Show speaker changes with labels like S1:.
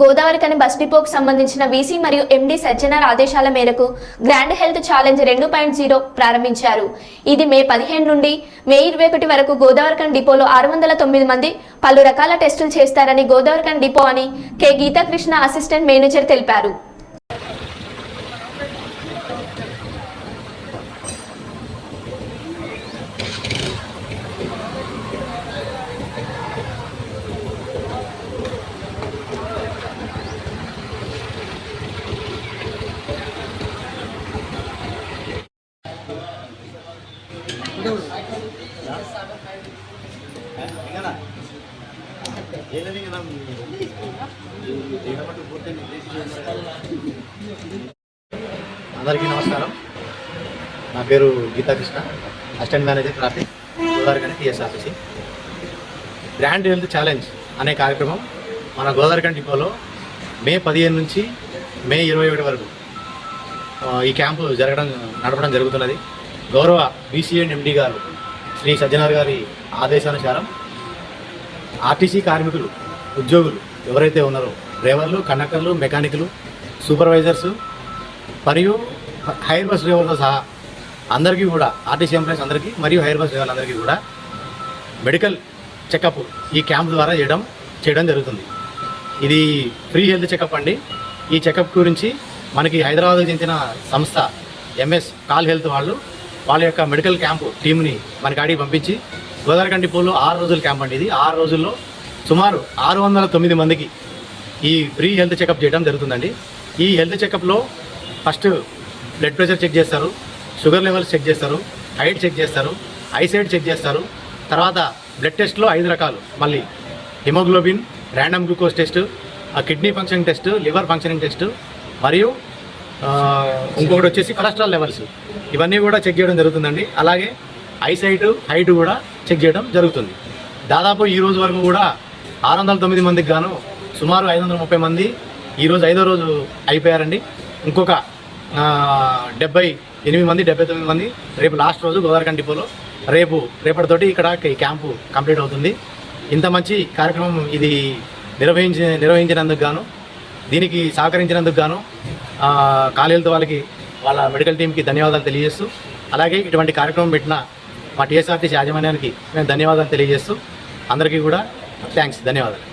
S1: Godavarikhani bus డిపోకు సంబంధించిన VC మరియు MD Sajjanar ఆదేశాల మేరకు గ్రాండ్ హెల్త్ ఛాలెంజ్ రెండు పాయింట్ జీరో ప్రారంభించారు. ఇది మే పదిహేను నుండి మే ఇరవై ఒకటి వరకు గోదావరికన్ డిపోలో ఆరు వందల తొమ్మిది మంది పలు రకాల టెస్టులు చేస్తారని గోదావరికన్ డిపో అని కె గీతాకృష్ణ అసిస్టెంట్ మేనేజర్ తెలిపారు.
S2: అందరికీ నమస్కారం. నా పేరు Geethakrishna assistant manager traffic Godavarikhani TSRTC grand health challenge అనే కార్యక్రమం మన గోదావరికని డిపోలో మే పదిహేను నుంచి మే ఇరవై ఒకటి వరకు ఈ క్యాంపు జరగడం నడపడం జరుగుతున్నది. గౌరవ బీసీఎన్ ఎండి గారు శ్రీ సజ్జనార్ గారి ఆదేశానుసారం ఆర్టీసీ కార్మికులు ఉద్యోగులు ఎవరైతే ఉన్నారో డ్రైవర్లు కండక్టర్లు మెకానిక్లు సూపర్వైజర్స్ మరియు హైర్ బస్ డ్రైవర్తో సహా అందరికీ కూడా ఆర్టీసీ ఎంప్లాయీస్ అందరికీ మరియు హైర్ బస్ డ్రైవర్లందరికీ కూడా మెడికల్ చెకప్ ఈ క్యాంప్ ద్వారా చేయడం చేయడం జరుగుతుంది. ఇది ఫ్రీ హెల్త్ చెకప్ అండి. ఈ చెకప్ గురించి మనకి హైదరాబాద్కు చెందిన సంస్థ ఎంఎస్ కాల్ హెల్త్ వాళ్ళు వాళ్ళ యొక్క మెడికల్ క్యాంపు టీంని మన కాడికి పంపించి గోదావరికంటి డిపోలో ఆరు రోజుల క్యాంప్ అండి ఇది. ఆరు రోజుల్లో సుమారు ఆరు వందల తొమ్మిది మందికి ఈ ఫ్రీ హెల్త్ చెకప్ చేయడం జరుగుతుందండి. ఈ హెల్త్ చెకప్లో ఫస్ట్ బ్లడ్ ప్రెషర్ చెక్ చేస్తారు షుగర్ లెవెల్స్ చెక్ చేస్తారు హైట్ చెక్ చేస్తారు ఐసైడ్ చెక్ చేస్తారు. తర్వాత బ్లడ్ టెస్ట్లో ఐదు రకాలు మళ్ళీ haemoglobin random glucose test kidney functioning test liver functioning test మరియు ఇంకొకటి వచ్చేసి కొలెస్ట్రాల్ లెవెల్స్. ఇవన్నీ కూడా చెక్ చేయడం జరుగుతుందండి. అలాగే ఐసైట్ హైట్ కూడా చెక్ చేయడం జరుగుతుంది. దాదాపు ఈ రోజు వరకు కూడా ఆరు వందల తొమ్మిది మందికి గాను సుమారు ఐదు వందల ముప్పై మంది ఈరోజు ఐదో రోజు అయిపోయారండి. ఇంకొక డెబ్బై ఎనిమిది మంది డెబ్బై తొమ్మిది మంది రేపు లాస్ట్ రోజు గోదావరికండి డిపోలో రేపు రేపటితోటి ఇక్కడ ఈ క్యాంపు కంప్లీట్ అవుతుంది. ఇంత మంచి కార్యక్రమం ఇది నిర్వహించి నిర్వహించినందుకు గాను దీనికి సహకరించినందుకు గాను కాలేజీలతో వాళ్ళకి వాళ్ళ మెడికల్ టీంకి ధన్యవాదాలు తెలియజేస్తూ అలాగే ఇటువంటి కార్యక్రమం పెట్టిన మా టీఎస్ఆర్టీసీ యాజమాన్యానికి మేము ధన్యవాదాలు తెలియజేస్తూ అందరికీ కూడా థ్యాంక్స్ ధన్యవాదాలు.